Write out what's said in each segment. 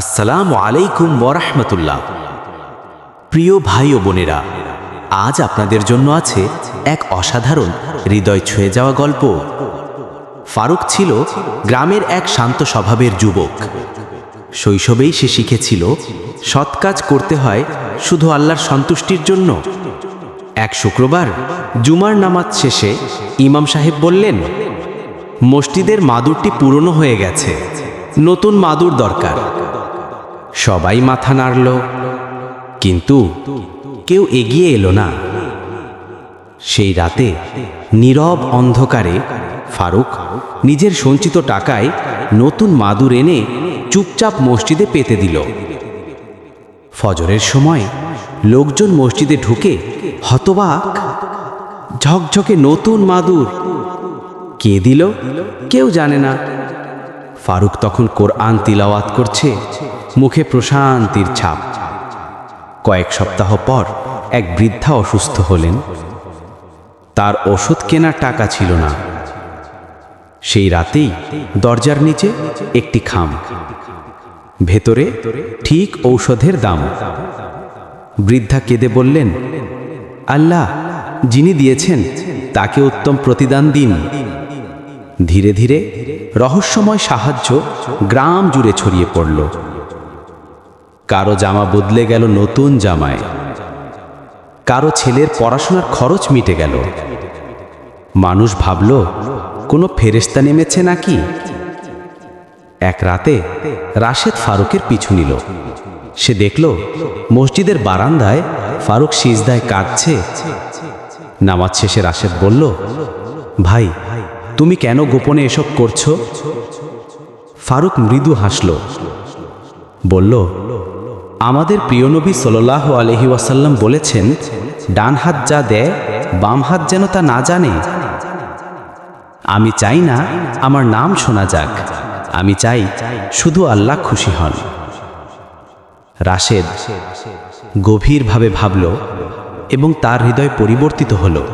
আসসালামু আলাইকুম ওরহমতুল্লাহ প্রিয় ভাই ও বোনেরা, আজ আপনাদের জন্য আছে এক অসাধারণ হৃদয় ছুঁয়ে যাওয়া গল্প। ফারুক ছিল গ্রামের এক শান্ত স্বভাবের যুবক। শৈশবেই সে শিখেছিল সৎ কাজ করতে হয় শুধু আল্লাহর সন্তুষ্টির জন্য। এক শুক্রবার জুমার নামাজ শেষে ইমাম সাহেব বললেন, মসজিদের মাদুরটি পুরনো হয়ে গেছে। নতুন মাদুর দরকার। সবাই মাথা নাড়ল, কিন্তু কেউ এগিয়ে এলো না। সেই রাতে নীরব অন্ধকারে ফারুক নিজের সঞ্চিত টাকায় নতুন মাদুর এনে চুপচাপ মসজিদে পেতে দিল। ফজরের সময় লোকজন মসজিদে ঢুকে হতবাক, ঝকঝকে নতুন মাদুর। কে দিল? কেউ জানে না। ফারুক তখন কোরআন তিলাওয়াত করছে। মুখে প্রশান্তির ছাপ। কয়েক সপ্তাহ পর এক বৃদ্ধা অসুস্থ হলেন। তার ওষুধ কেনার টাকা ছিল না। সেই রাতেই দরজার নিচে একটি খাম। ভেতরে ঠিক ঔষধের দাম। বৃদ্ধা কেঁদে বললেন, আল্লাহ, যিনি দিয়েছেন, তাকে উত্তম প্রতিদান দিন। ধীরে ধীরে রহস্যময় সাহায্য গ্রাম জুড়ে ছড়িয়ে পড়ল। কারও জামা বদলে গেল নতুন জামায়। কারও ছেলের পড়াশোনার খরচ মিটে গেল। মানুষ ভাবল, কোনো ফেরেস্তা নেমেছে নাকি? এক রাতে রাশেদ ফারুকের পিছু নিল। সে দেখল, মসজিদের বারান্দায় ফারুক সিজদায় কাঁদছে। নামাজ শেষে রাশেদ বলল, ভাই, তুমি কেন গোপনে এসব করছ? ফারুক মৃদু হাসল, বলল আমাদের প্রিয় নবী সাল্লাহ আলহি ওয়াসাল্লাম বলেছেন, ডান হাত যা দেয়, বাম হাত যেন তা না জানে। আমি চাই না আমার নাম শোনা যাক। আমি চাই শুধু আল্লাহ খুশি হন। রাশেদ গভীরভাবে ভাবল এবং তার হৃদয় পরিবর্তিত হলো।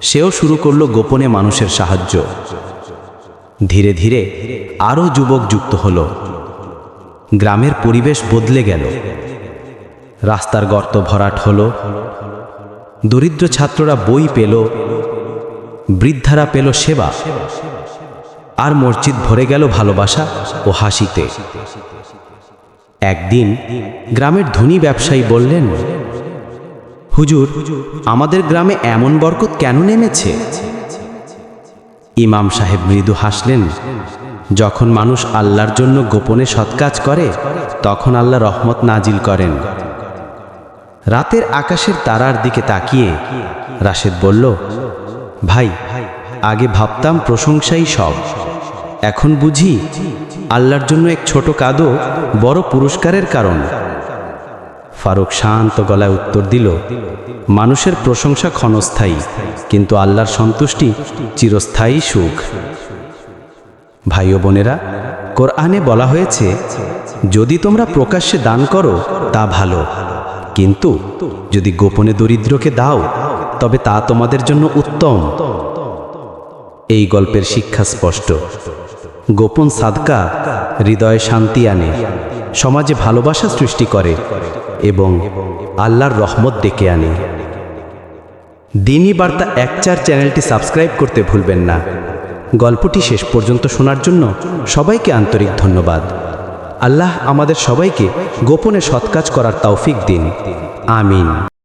সেও শুরু করল গোপনে মানুষের সাহায্য। ধীরে ধীরে আরও যুবক যুক্ত হলো। গ্রামের পরিবেশ বদলে গেল। রাস্তার গর্ত ভরাট হলো। দরিদ্র ছাত্ররা বই পেল। বৃদ্ধারা পেল সেবা। আর মসজিদ ভরে গেল ভালোবাসা ও হাসিতে। একদিন গ্রামের ধনী ব্যবসায়ী বললেন, হুজুর, আমাদের গ্রামে এমন বরকত কেন নেমেছে? ইমাম সাহেব মৃদু হাসলেন যখন মানুষ আল্লাহর জন্য গোপনে সৎকাজ করে, তখন আল্লাহ রহমত নাজিল করেন। রাতের আকাশের তারার দিকে তাকিয়ে রাশেদ বলল, ভাই, আগে ভাবতাম প্রশংসাই সব। এখন বুঝি আল্লাহর জন্য এক ছোট কাদো বড় পুরস্কারের কারণ। ফারুক শান্ত গলায় উত্তর দিল, মানুষের প্রশংসা ক্ষণস্থায়ী, কিন্তু আল্লাহর সন্তুষ্টি চিরস্থায়ী সুখ। ভাই ও বোনেরা, কোরআনে বলা হয়েছে, যদি তোমরা প্রকাশ্যে দান করো, তা ভালো। কিন্তু যদি গোপনে দরিদ্রকে দাও, তবে তা তোমাদের জন্য উত্তম। এই গল্পের শিক্ষা স্পষ্ট। গোপন সাদকা হৃদয়ে শান্তি আনে, সমাজে ভালোবাসা সৃষ্টি করে এবং আল্লাহর রহমত ডেকে আনে। দিনই বার্তা এক চার চ্যানেলটি সাবস্ক্রাইব করতে ভুলবেন না। গল্পটি শেষ পর্যন্ত শোনার জন্য সবাইকে আন্তরিক ধন্যবাদ। আল্লাহ আমাদের সবাইকে গোপনে সৎকাজ করার তৌফিক দিন। আমিন।